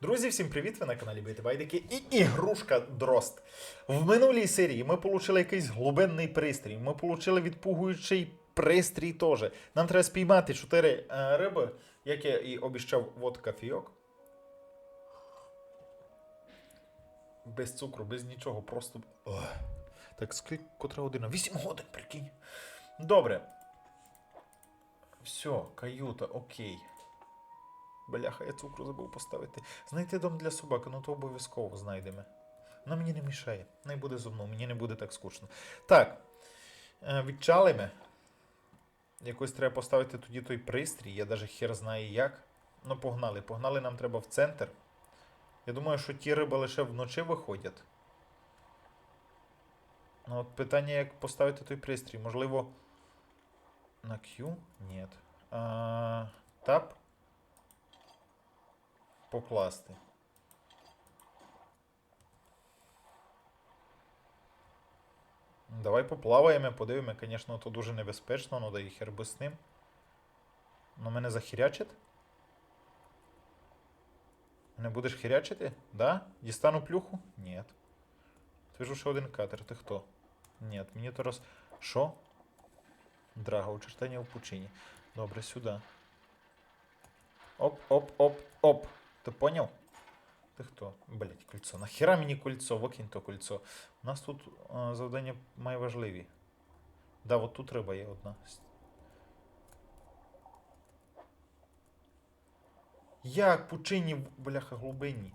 Друзі, всім привіт! Ви на каналі Бити Байдики і ігрушка Дрозд. В минулій серії ми отримали якийсь глибинний пристрій. Ми отримали відпугуючий пристрій теж. Нам треба спіймати 4 е, риби, як я і обіщав, от кофійок. Без цукру, без нічого, просто. Ох. Так, скільки котра година? 8 годин, прикинь. Добре. Все, каюта, окей. Бляха, я цукру забув поставити. Знайти дом для собаки, ну то обов'язково знайдемо. Вона мені не мішає. Не буде зо мною, мені не буде так скучно. Так. е, Відчалимо. Якось треба поставити тоді той пристрій, я навіть хер знає як. Ну, погнали. Погнали, нам треба в центр. Я думаю, що ті риби лише вночі виходять. Ну, от питання, як поставити той пристрій. Можливо. На Q? Ні. А, тап. Покласти. Давай поплаваємо, подивимо, звісно, то дуже небезпечно, ну да і хер би з ним. Ну мене захірячить? Не будеш хірячити? Да? Дістану плюху? Ні. Твижу ще один катер. Ти хто? Ні, мені то роз. Що? Драга, очертання в пучині. Добре, сюди. Оп, Ти поняв? Ти хто? Блять, кольцо. Нахера мені кольцо? Викинь то кольцо. У нас тут а, завдання найважливі. Да, от тут риба є одна. Як пучині, бляха, глибинні.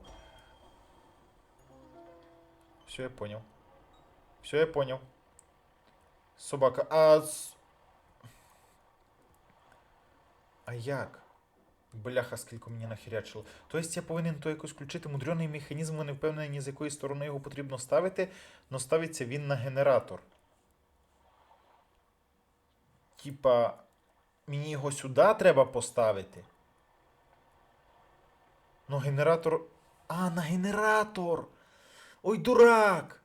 Все, я поняв. Все, я поняв. Собака. А. А як? Бляха, скільки мені нахерячило. Тобто я повинен то якось включити мудрений механізм, ви не впевнені, з якої сторони його потрібно ставити, але ставиться він на генератор. Типа, мені його сюди треба поставити. Ну, генератор. А, на генератор! Ой, дурак!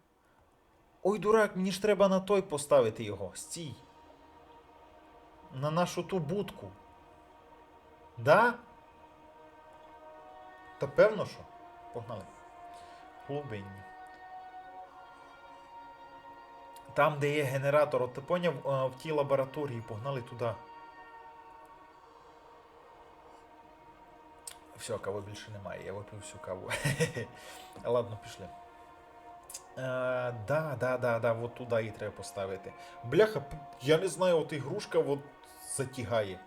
Ой, дурак, мені ж треба на той поставити його. Стій. На нашу ту будку. Да? Та певно, що. Погнали. Глибинні. Там, де є генератор, от ти е, в тій лабораторії погнали туди. Все, кави більше немає, я випив всю каву. Ладно, пішли. Е, да, да, да, да, от туди її треба поставити. Бляха, я не знаю, от ігрушка от затягає.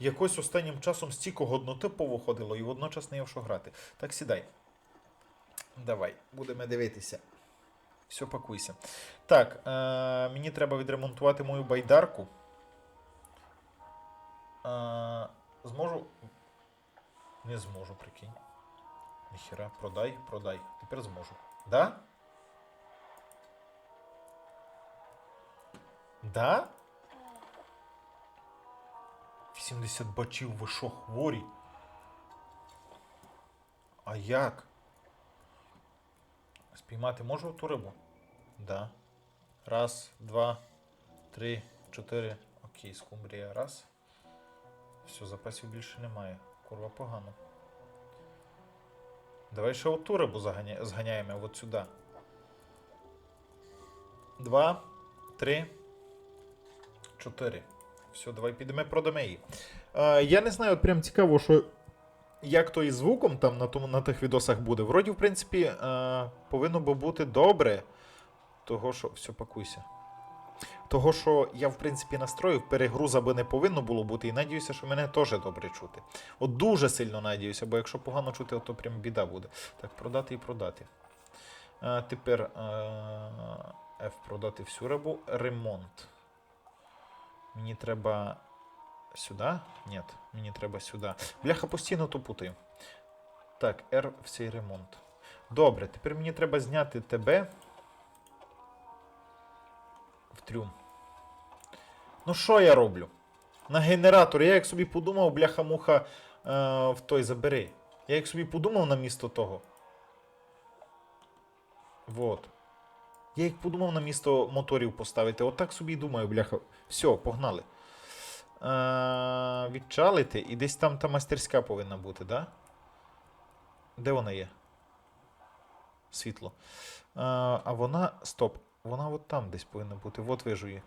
Якось останнім часом стільки годноти повиходило і водночас не є що грати. Так, сідай. Давай, будемо дивитися. Все, пакуйся. Так, е, мені треба відремонтувати мою байдарку. Е, зможу. Не зможу, прикинь. Ніхера, продай, продай. Тепер зможу. Да? Да? 80 бачів, ви що, хворі? А як? Спіймати можу ту рибу? Да. Раз, два, три, чотири. Окей, скумбрія. Раз. Все, запасів більше немає. Курва погано. Давай ще оту рибу заганя... зганяємо от сюди. Два, три, чотири. Все, давай підемо продамо її. Е, я не знаю, от прям цікаво, що як то із звуком там на, тому, на тих відосах буде. Вроді, в принципі, е, повинно би бути добре. Того, що. Все, пакуйся. Того, що я, в принципі, настроїв, перегруза би не повинно було бути, і надіюся, що мене теж добре чути. От дуже сильно надіюся, бо якщо погано чути, то прям біда буде. Так, продати і продати. А, тепер е, F продати всю рибу. Ремонт. Мені треба сюди? Ні, мені треба сюди. Бляха постійно то путаю. Так, R всій ремонт. Добре, тепер мені треба зняти тебе в трюм. Ну, що я роблю? На генератор. Я як собі подумав, бляха-муха е, в той забери. Я як собі подумав на місто того. Вот. Я як подумав на місто моторів поставити. Отак собі і думаю, бляха. Все, погнали. Е, відчалити, і десь там та мастерська повинна бути, да? Де вона є? Світло. А, а вона. Стоп. Вона от там десь повинна бути. От вижу її.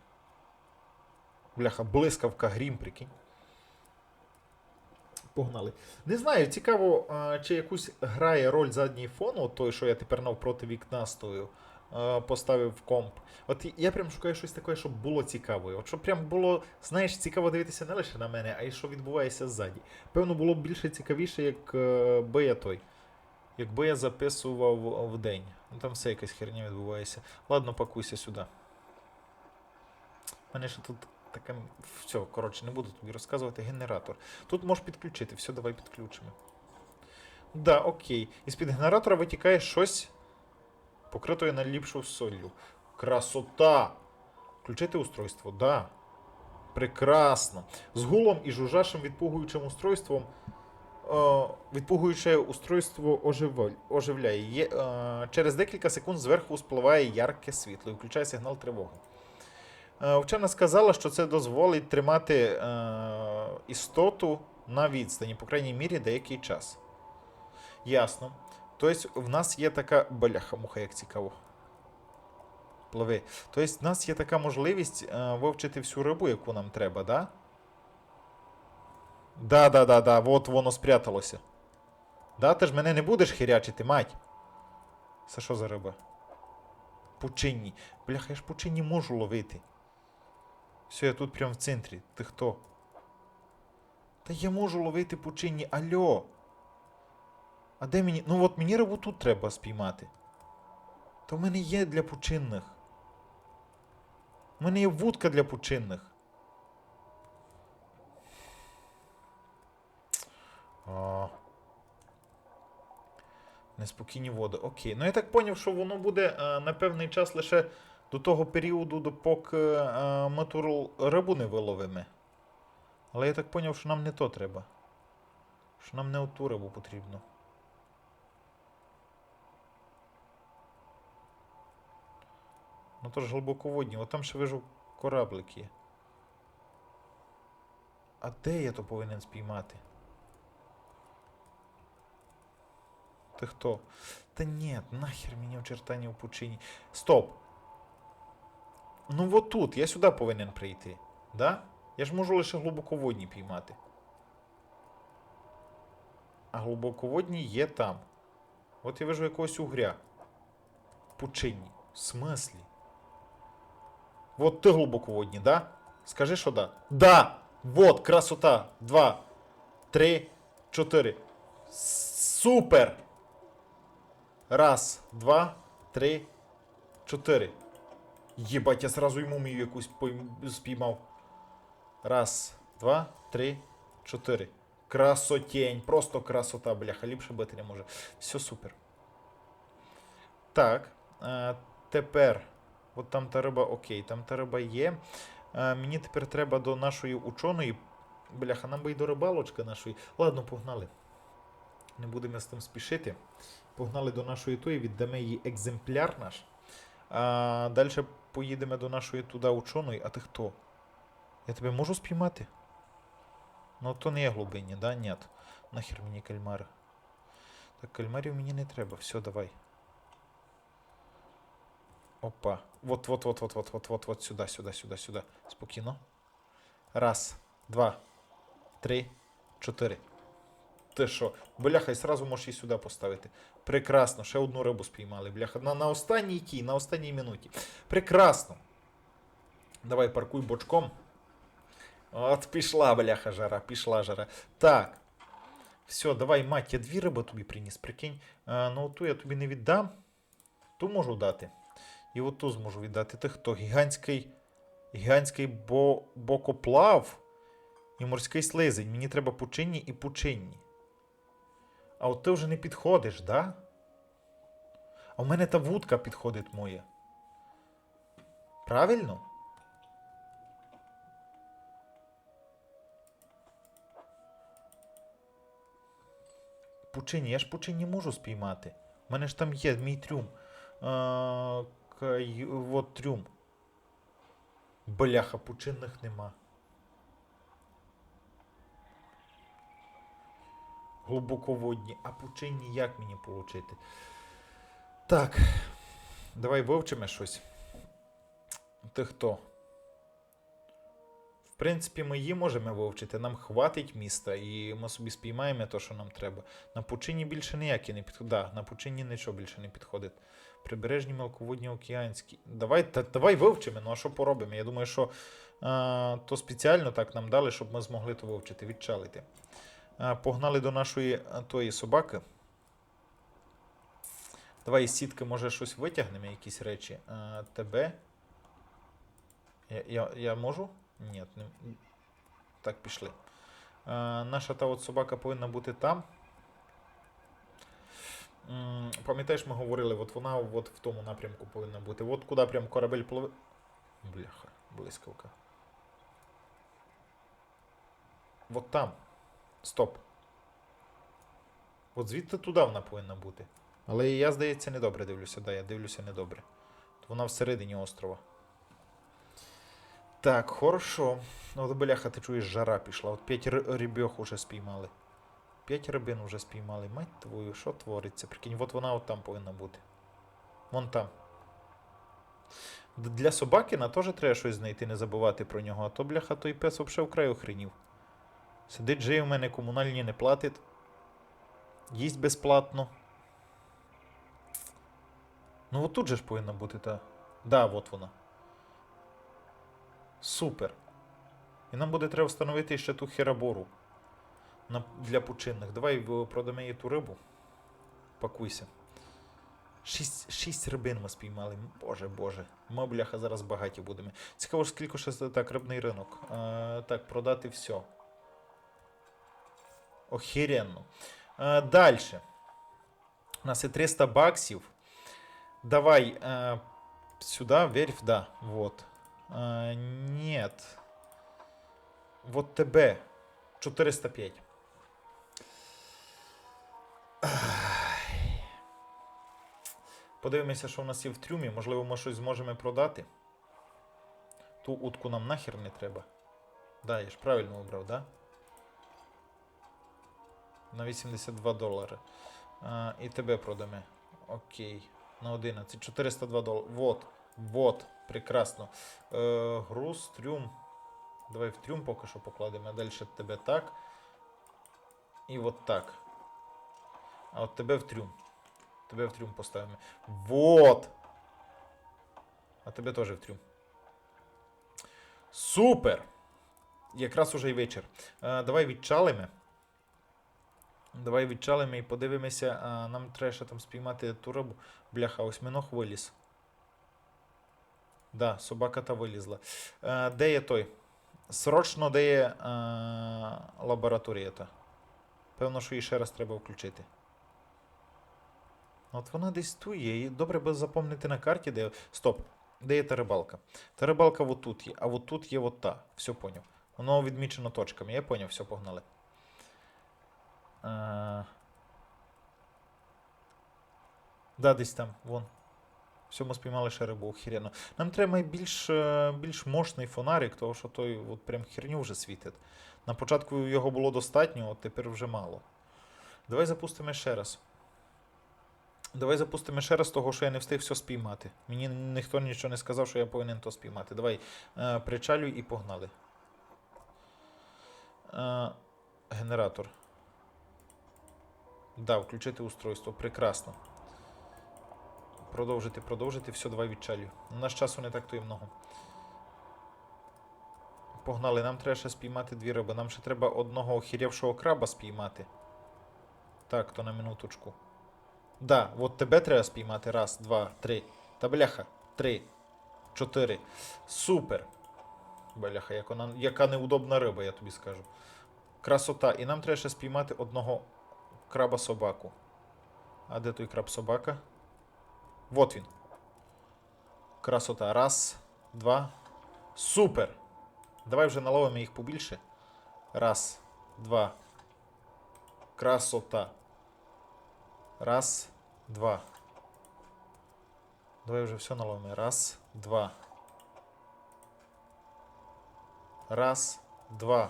Бляха, блискавка, грім, прикинь. Погнали. Не знаю, цікаво, чи якусь грає роль задній фон, от той, що я тепер навпроти вікна стою, поставив комп. От я прям шукаю щось таке, щоб було цікаве. От щоб прям було, знаєш, цікаво дивитися не лише на мене, а й що відбувається ззаді. Певно, було б більше цікавіше, як е, би я той. Якби я записував в день. Ну там все якась херня відбувається. Ладно, пакуйся сюди. У мене ще тут таке. Все, коротше, не буду тобі розказувати. Генератор. Тут можеш підключити, все, давай підключимо. Да, окей. Із-під генератора витікає щось покритою наліпшою солью. Красота! Включити устройство, да. Прекрасно. З гулом і жужжашим відпугуючим устройством. Е, відпугуюче устройство оживляє. Є, е, через декілька секунд зверху спливає ярке світло і включає сигнал тривоги. Е, Вчена сказала, що це дозволить тримати істоту на відстані, по крайній мірі, деякий час. Ясно. Тобто, в нас є така. Бляха, муха, як цікаво. Пливи. Тобто, в нас є така можливість е, вивчити всю рибу, яку нам треба, да? Да, да, да, да, от воно спряталося. Да, ти ж мене не будеш хірячити, мать. Це що за риба? Пучинні. Бляха, я ж пучинні можу ловити. Все, я тут прямо в центрі. Ти хто? Та я можу ловити пучинні. Альо. А де мені. Ну от мені рибу тут треба спіймати. То в мене є для пучинних. У мене є вудка для пучинних. А. Неспокійні води. Окей. Ну я так поняв, що воно буде е, на певний час лише до того періоду, допоки е, ми ту рибу не виловимо. Але я так поняв, що нам не то треба. Що нам не оту рибу потрібно. Ну то ж глибоководні, от там ще вижу кораблик є. А де я то повинен спіймати? Ти хто? Та ні, нахер мені очертання в пучині. Стоп! Ну вот тут, я сюди повинен прийти. Да? Я ж можу лише глибоководні піймати. А глибоководні є там. От я вижу якогось угря. Пучині. В смислі? Вот ти глибоководні, да? Скажи, що да. Да! Вот, красота! Два, три, чотири. Супер! Раз, два, три, чотири. Єбать, я сразу йому мію якусь спіймав. Раз, два, три, чотири. Красотень. Просто красота, бляха. Ліпше бити не може. Все супер. Так. Е, тепер. От там та риба, окей, там та риба є. Е, мені тепер треба до нашої ученої. Бляха, нам би й до рибалочки нашої. Ладно, погнали. Не будемо з тим спішити. Погнали до нашої тої, віддамо їй екземпляр наш. А далі поїдемо до нашої туди ученої. А ти хто? Я тебе можу спіймати? Ну, то не є глибинні, да? Ні. Нахер мені кальмари. Так, кальмарів мені не треба. Все, давай. Опа. Вот, вот, вот, вот, вот, вот, вот, вот, сюди, сюди, сюди, сюди. Спокійно. Раз, два, три, чотири. Ти що? Бляха, і сразу можеш її сюди поставити. Прекрасно, ще одну рибу спіймали, бляха. На, на останній тій, на останній минуті. Прекрасно. Давай паркуй бочком. От пішла, бляха, жара, пішла жара. Так. Все, давай, мать, я дві риби тобі приніс, прикинь. А, ну ту я тобі не віддам. Ту можу дати. І от ту зможу віддати. Ти хто? Гігантський. Гігантський бо... бокоплав і морський слизень. Мені треба пучинні і пучинні. А от ти вже не підходиш, да? А в мене та вудка підходить моя. Правильно? Пучині, я ж пучині можу спіймати. У мене ж там є мій трюм. А, кай... От трюм. Бляха, пучинних нема. глибоководні, а пучинні як мені получити? Так. Давай вивчимо щось. Ти хто? Принципі, ми її можемо вивчити. Нам хватить міста, і ми собі спіймаємо те, що нам треба. На пучині більше ніякі не підходить. Да, на пучині нічого більше не підходить. Прибережні мелководні океанські. Давай, та, давай вивчимо, ну а що поробимо? Я думаю, що а, то спеціально так нам дали, щоб ми змогли то вивчити, відчалити. А, погнали до нашої а, тої собаки. Давай із сітки, може, щось витягнемо, якісь речі. А, тебе. Я, я, я можу? Ні, не... Так, пішли. А, наша та от собака повинна бути там. Пам'ятаєш, ми говорили, от вона от в тому напрямку повинна бути. От куди прям корабель пливе. Бляха, блискавка. От там. Стоп. От звідти туди вона повинна бути. Але я, здається, недобре дивлюся. Да, я дивлюся недобре. От Вона всередині острова. Так, хорошо. Ну, от бляха, ти чуєш, жара пішла. От 5 рибьох уже спіймали. 5 рибин уже спіймали. Мать твою, що твориться? Прикинь, от вона от там повинна бути. Вон там. Для собакина теж треба щось знайти, не забувати про нього. А то, бляха, той пес взагалі вкрай охренів. Сидить жиє в мене, комунальні не платить. Їсть безплатно. Ну от тут же ж повинна бути та. Да, от вона. Супер. І нам буде треба встановити ще ту херабору для пучинних. Давай е, продамо їй ту рибу. Пакуйся. Шість, шість рибин ми спіймали. Боже, боже. Ми, бляха, зараз багаті будемо. Цікаво, скільки ще так, рибний ринок. Е, так, продати все. Охеренно. Е, Далі. У нас є 300 баксів. Давай э, сюда, верфь, да, вот. Э, нет. Вот ТБ. 405. Подивимося, що у нас є в трюмі. Можливо, ми щось зможемо продати. Ту утку нам нахер не треба. Да, я ж правильно обрав, да? На 82 долари. А, і тебе продамо. Окей. На 11. 402 долари. Вот. Вот. Прекрасно. Е, груз, трюм. Давай в трюм поки що покладемо. А далі тебе так. І от так. А от тебе в трюм. Тебе в трюм поставимо. Вот. А тебе теж в трюм. Супер! Якраз уже й вечір. Е, давай відчалимо. Давай відчалимо і подивимося. А, нам треба ще там спіймати ту рибу. Бляха, осьминог виліз. Да, собака та вилізла. Е, де є той? Срочно де є е, лабораторія та? Певно, що її ще раз треба включити. От вона десь тут є. Добре би запам'ятати на карті, де. Стоп. Де є та рибалка? Та рибалка от тут є, а от тут є от та. Все поняв. Воно відмічено точками. Я поняв, все, погнали. А... Да, десь там, вон. Все, ми спіймали ще рибу, охеренно. Нам треба більш, е, більш мощний фонарик, тому що той от прям херню вже світить. На початку його було достатньо, от тепер вже мало. Давай запустимо ще раз. Давай запустимо ще раз, того, що я не встиг все спіймати. Мені ніхто нічого не сказав, що я повинен то спіймати. Давай е, причалюй і погнали. Е, генератор. Да, включити устройство. Прекрасно. Продовжити, продовжити. Все, давай відчалюй. У нас часу не так то і много. Погнали, нам треба ще спіймати дві риби. Нам ще треба одного охірявшого краба спіймати. Так, то на минуточку. Да, от тебе треба спіймати. Раз, два, три. Та бляха. Три. Чотири. Супер. Бляха, як вона, яка неудобна риба, я тобі скажу. Красота. І нам треба ще спіймати одного краба собаку. А де той краб собака? Вот він. Красота. Раз, два. Супер! Давай вже наловимо їх побільше. Раз, два. Красота. Раз, два. Давай вже все наловимо. Раз, два. Раз, два.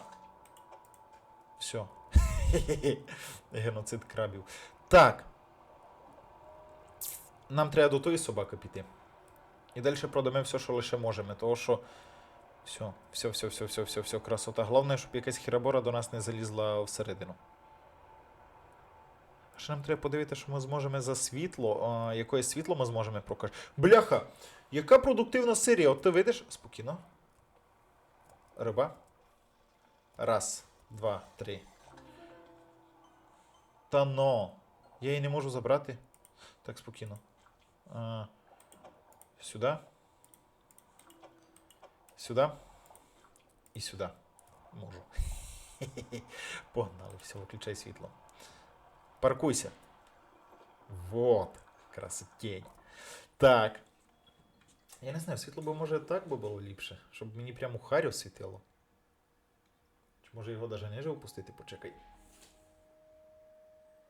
Все. Геноцид крабів. Так. Нам треба до тої собаки піти. І далі продамо все, що лише можемо. Того що. Все, все, все, все, все, все, все, красота. Головне, щоб якась хірабора до нас не залізла всередину. А ще нам треба подивитися, що ми зможемо за світло. А, якое світло ми зможемо прокачати. Бляха! Яка продуктивна серія? От ти видиш? Спокійно. Риба. Раз, два, три. Та но. Я її не можу забрати. Так, спокійно. А, сюди. Сюди. І сюди. Можу. Погнали, все, виключай світло. Паркуйся. Вот. Красотень. Так. Я не знаю, світло би може так би було ліпше, щоб мені прямо харю світило. Чи може його навіть ниже опустити, почекай.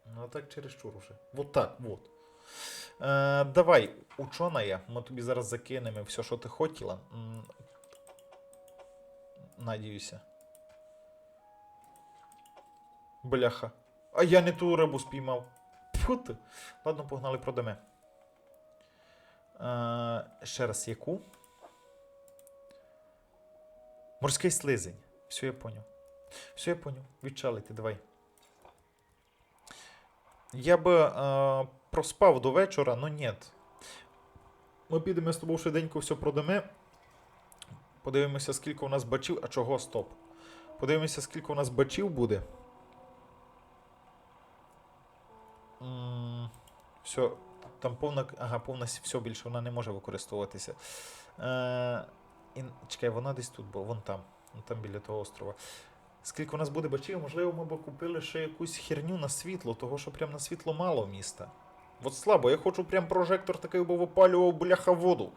Ну, а так чересчур уже. Вот так, вот. Е, давай, учена я. Ми тобі зараз закинемо все, що ти хотіла. Надіюся. Бляха. А я не ту рибу спіймав. Фу ти. Ладно, погнали продамо. Е, ще раз, яку? Морський слизень. Все, я поняв. Все, я поняв. Відчалити, давай. Я би е, проспав до вечора, но ні. Ми підемо з тобою швиденько все продамо. Подивимося, скільки у нас бачів. А чого стоп? Подивимося, скільки у нас бачів буде. М, Все, там повна. Ага, повна все більше вона не може використовуватися. Е, і, чекай, вона десь тут була, вон там. Вон там біля того острова. Скільки у нас буде бачів, можливо, ми б купили ще якусь херню на світло, того що прям на світло мало міста. От слабо, я хочу прям прожектор такий би випалював бляха воду.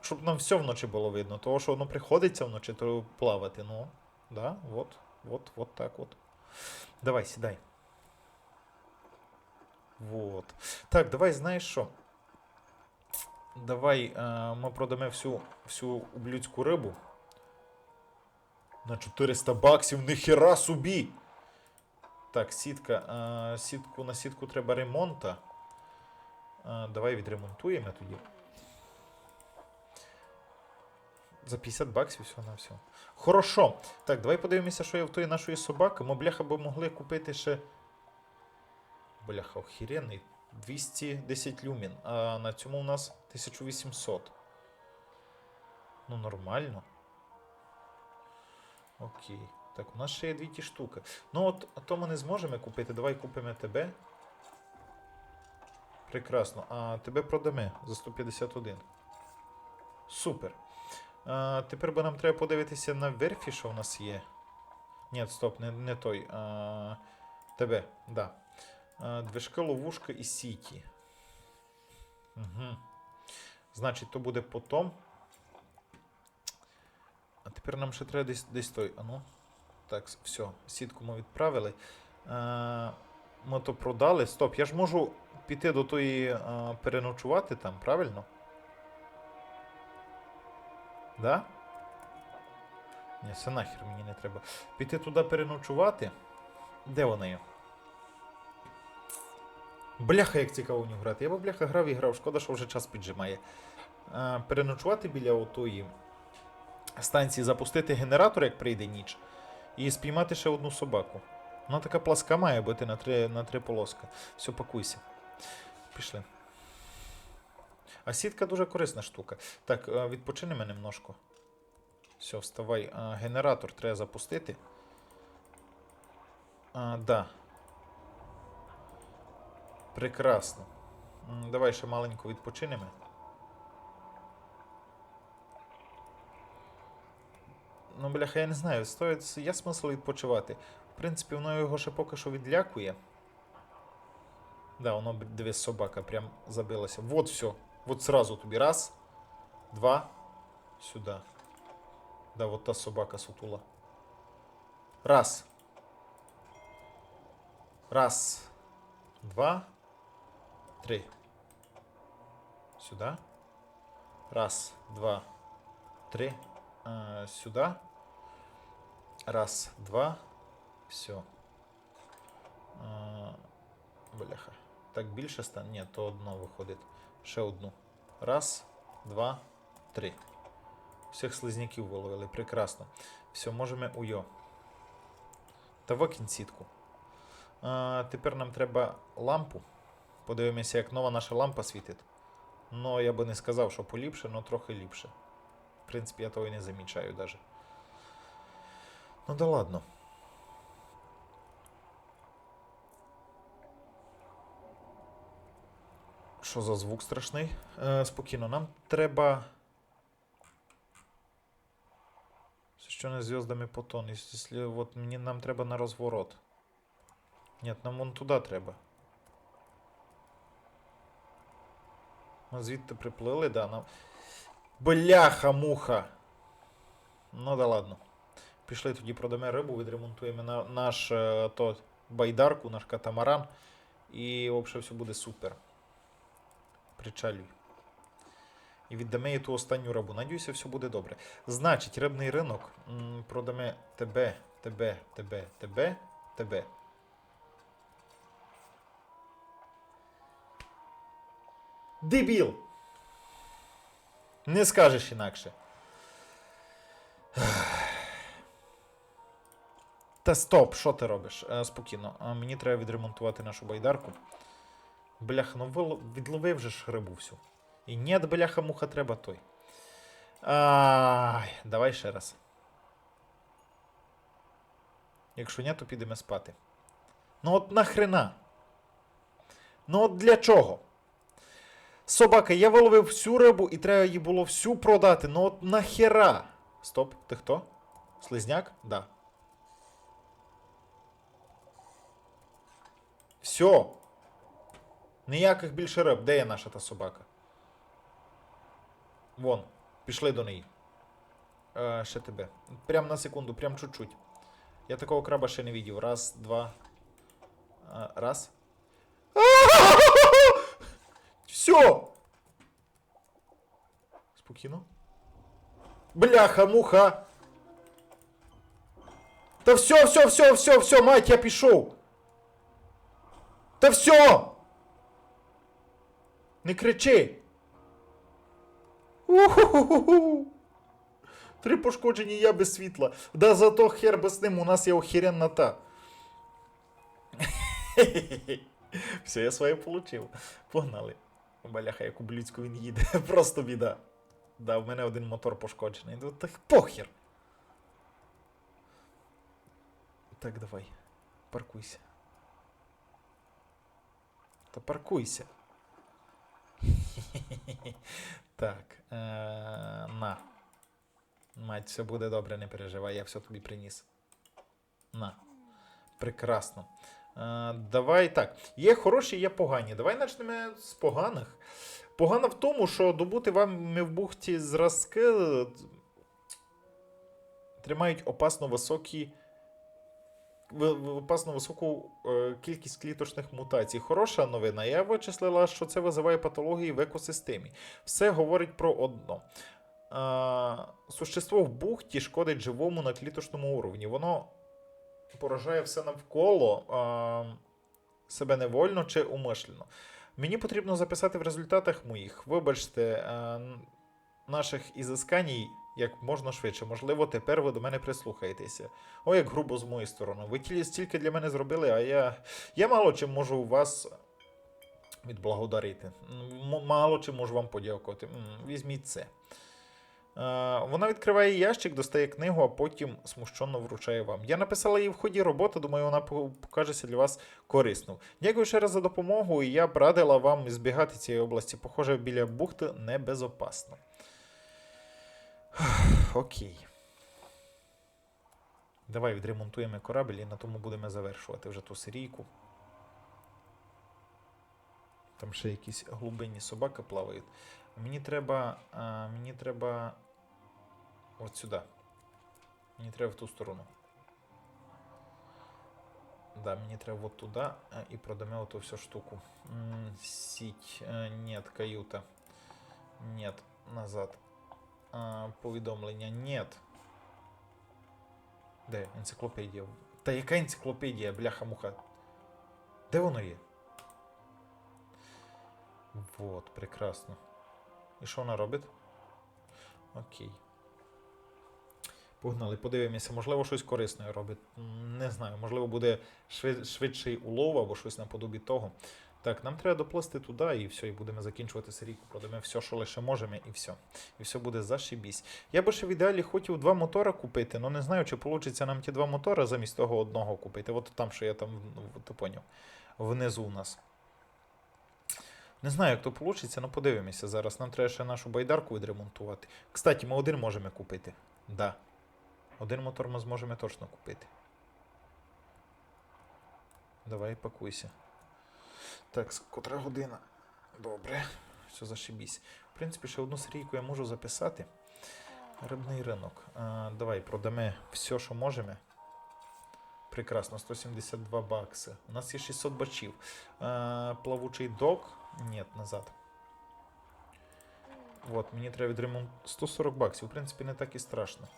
Щоб нам все вночі було видно. Того, що воно приходиться вночі, то плавати. Ну, да, от, от, от так от. Давай, сідай. Вот. Так, давай, знаєш що? Давай е, ми продамо всю, всю ублюдську рибу. На 400 баксів, ніхера собі! Так, сітка. Е, сітку, на сітку треба ремонта. Давай відремонтуємо тоді. За 50 баксів всього на все. Хорошо. Так, давай подивимося, що є в тої нашої собаки. Ми, бляха, би могли купити ще. Бляха, охеренний. 210 люмін. А на цьому у нас 1800. Ну, нормально. Окей. Так, у нас ще є дві ті штуки. Ну, от а то ми не зможемо купити. Давай купимо тебе. Прекрасно. А тебе продамо за 151. Супер. А, тепер би нам треба подивитися на верфі, що у нас є. Ні, стоп, не, не той. А, тебе, да. А, движки, ловушка і сіті. Угу. Значить, то буде потом. А тепер нам ще треба десь, десь той. А ну. Так, все, сітку ми відправили. А, ми то продали. Стоп, я ж можу піти до тої а, переночувати там, правильно? Да? Ні, це нахер мені не треба. Піти туди переночувати. Де вона є? Бляха, як цікаво в нього грати. Я б бляха грав і грав, шкода, що вже час піджимає. А, переночувати біля отої станції, запустити генератор, як прийде ніч, і спіймати ще одну собаку. Вона така пласка має бути на три, на три полоска. Все, пакуйся. Пішли. А сітка дуже корисна штука. Так, е, відпочинемо немножко. Все, вставай. А, Генератор треба запустити. А, да. Прекрасно. Давай ще маленько відпочинемо. Ну, бляха, я не знаю, стоїть, є смисл відпочивати. В принципі, воно його ще поки що відлякує. Да, б- дивись, собака прям забилася. Вот все. Вот сразу тобі. Раз, два, сюди. Да, вот та собака сутула. Раз. Раз. Два. Три. Сюда. Раз, два, три. А, сюда. Раз, два. Все. А, бляха. Так більше стане? Ні, то одно виходить. Ще одну. Раз, два, три. Всіх слизняків виловили. Прекрасно. Все, можемо уйо. Та викинь сітку. А, тепер нам треба лампу. Подивимося, як нова наша лампа світить. Ну, я би не сказав, що поліпше, але трохи ліпше. В принципі, я того і не замічаю даже. Ну да ладно. Що за звук страшний? Е, спокійно, нам треба. Що не зв'язками потон. Якщо от мені нам треба на розворот. Ні, нам вон туди треба. Ми звідти приплили, да, нам. Бляха-муха! Ну да ладно. Пішли тоді продамо рибу, відремонтуємо на, наш е, то, байдарку, наш катамаран. І взагалі все буде супер. Причалюй. І віддамо їй ту останню рибу. Надіюся, все буде добре. Значить, рибний ринок. М, продамо тебе, тебе, тебе, тебе, тебе. Дебіл! Не скажеш інакше. Та стоп, що ти робиш? Е, спокійно. Мені треба відремонтувати нашу байдарку. Бляха, ну відловив же ж рибу всю. І нет, бляха, муха, треба той. Ай, давай ще раз. Якщо ні, то підемо спати. Ну от нахрена? Ну от для чого? Собака, я виловив всю рибу і треба її було всю продати. Ну от нахера? Стоп, ти хто? Слизняк? Да. Все. Ніяких більше риб. Де є наша та собака? Вон, пішли до неї. Е, ще тебе. Прям на секунду, прям чуть-чуть. Я такого краба ще не видів. Раз, два. Е, раз. Все! Спокійно. Бляха, муха! Та все, все, все, все, все, мать, я пішов! Та все! Не кричи! Уху-ху-ху-ху. Три пошкоджені я без світла. Да зато хер без ним, у нас є охеренна та. Все, я своє получив. Погнали. Баляха, як у блюдську він їде. Просто біда. Да, в мене один мотор пошкоджений. Ну так похер. Так, давай. Паркуйся. Та паркуйся. Так. Е, на. Мать, все буде добре, не переживай, я все тобі приніс. На. Прекрасно. Е, давай так. Є хороші, є погані. Давай почнемо з поганих. Погано в тому, що добути вам в бухті зразки е, тримають опасно високі. Опасно високу е, кількість кліточних мутацій. Хороша новина. Я вичислила, що це визиває патології в екосистемі. Все говорить про одно. А, существо в бухті шкодить живому на кліточному уровні. Воно поражає все навколо а, себе невольно чи умишлено. Мені потрібно записати в результатах моїх, вибачте, наших ізисканій як можна швидше. Можливо, тепер ви до мене прислухаєтеся. О, як грубо з моєї сторони. Ви тілі стільки для мене зробили, а я. Я мало чим можу вас відблагодарити. Мало чим можу вам подякувати. Візьміть це. Вона відкриває ящик, достає книгу, а потім смущенно вручає вам. Я написала її в ході роботи, думаю, вона по- покажеться для вас корисною. Дякую ще раз за допомогу, і я б радила вам збігати цієї області. Похоже, біля бухти небезопасно. Окей. Давай відремонтуємо корабель і на тому будемо завершувати вже ту серійку. Там ще якісь глибинні собаки плавають. Мені треба. А, мені треба. От сюди. Мені треба в ту сторону. Да, мені треба от туди і продамо оту всю штуку. Сіть. Е, Нет, каюта. Нет, назад. А, повідомлення. Нет. Де? Енциклопедія. Та яка енциклопедія, бляха-муха? Де воно є? Вот, прекрасно. І що вона робить? Окей. Погнали, подивимося, можливо, щось корисне робить. Не знаю, можливо, буде швид, швидший улов або щось наподобі того. Так, нам треба доплисти туди і все, і будемо закінчувати серійку. Продамо все, що лише можемо, і все. І все буде зашибісь. Я би ще в ідеалі хотів два мотора купити, але не знаю, чи вийде нам ті два мотора замість того одного купити. От там, що я там, ну, ти поняв, внизу у нас. Не знаю, як то вийде, але подивимося зараз. Нам треба ще нашу байдарку відремонтувати. Кстати, ми один можемо купити. Да. Один мотор ми зможемо точно купити. Давай, пакуйся. Так, котра година. Добре. Все зашибісь. В принципі, ще одну серійку я можу записати. Рибний ринок. А, давай продамо все, що можемо. Прекрасно, 172 бакси. У нас є 600 бачів. А, плавучий док. Ні, назад. От, мені треба відремонт 140 баксів. В принципі, не так і страшно.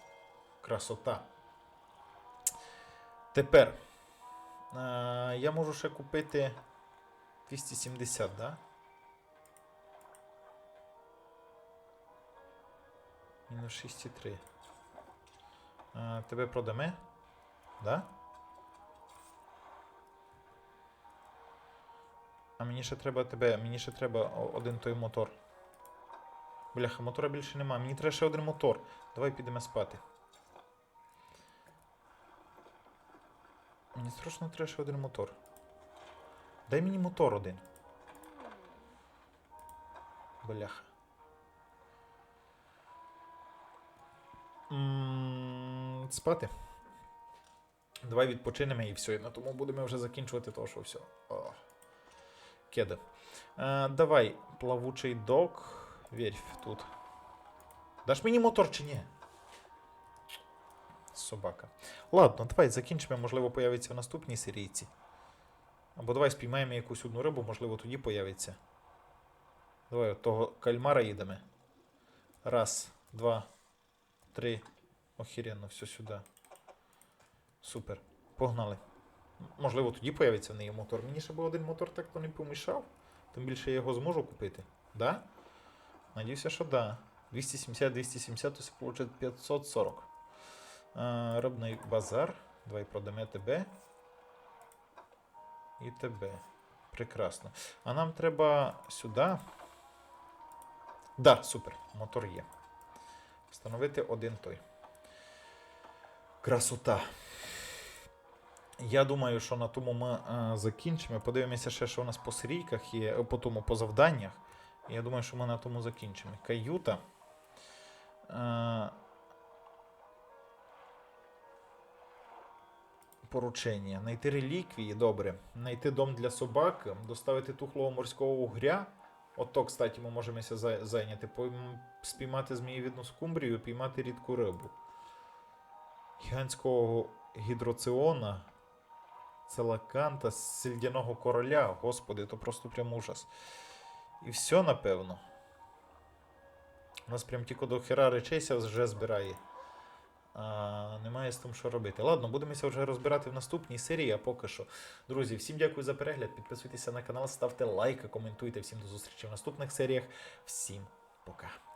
Красота. Тепер. А, я можу ще купити 270, да? Мінус 6,3. А, тебе продаме? Да? А мені ще треба тебе, мені ще треба один той мотор. Бляха, мотора більше нема. Мені треба ще один мотор. Давай підемо спати. Мені страшно треба ще один мотор. Дай мені мотор один. Бляха. Спати. Давай відпочинемо і все. На тому будемо вже закінчувати то, що все. О. Кеди. Е, давай, плавучий док. Верфь тут. Даш мені мотор чи ні? Собака. Ладно, давай закінчимо, можливо, появиться в наступній серійці. Або давай спіймаємо якусь одну рибу, можливо, тоді появиться. Давай от того кальмара їдемо. Раз, два, три. Охеренно, все сюди. Супер. Погнали. Можливо, тоді появиться в неї мотор. Мені ще би один мотор так то не помішав. Тим більше я його зможу купити. Да? Надіюся, що да. 270-270, то це вийде 540. А, рибний базар. Давай продамо тебе. І тебе. Прекрасно. А нам треба сюди. Да, супер. Мотор є. Встановити один той. Красота. Я думаю, що на тому ми е, закінчимо. Подивимося ще, що у нас по серійках є, е, по тому по завданнях. Я думаю, що ми на тому закінчимо. Каюта. Е, поручення. Найти реліквії, добре. Найти дом для собак, доставити тухлого морського угря. Ото, кстати, ми можемо зайняти. Спіймати змієвідну скумбрію, піймати рідку рибу. Гігантського гідроціона. Целаканта, сельдяного короля. Господи, то просто прям ужас. І все, напевно. У нас прям тільки до хера речейся вже збирає. А, немає з тим, що робити. Ладно, будемося вже розбирати в наступній серії, а поки що. Друзі, всім дякую за перегляд. Підписуйтеся на канал, ставте лайки, коментуйте. Всім до зустрічі в наступних серіях. Всім пока.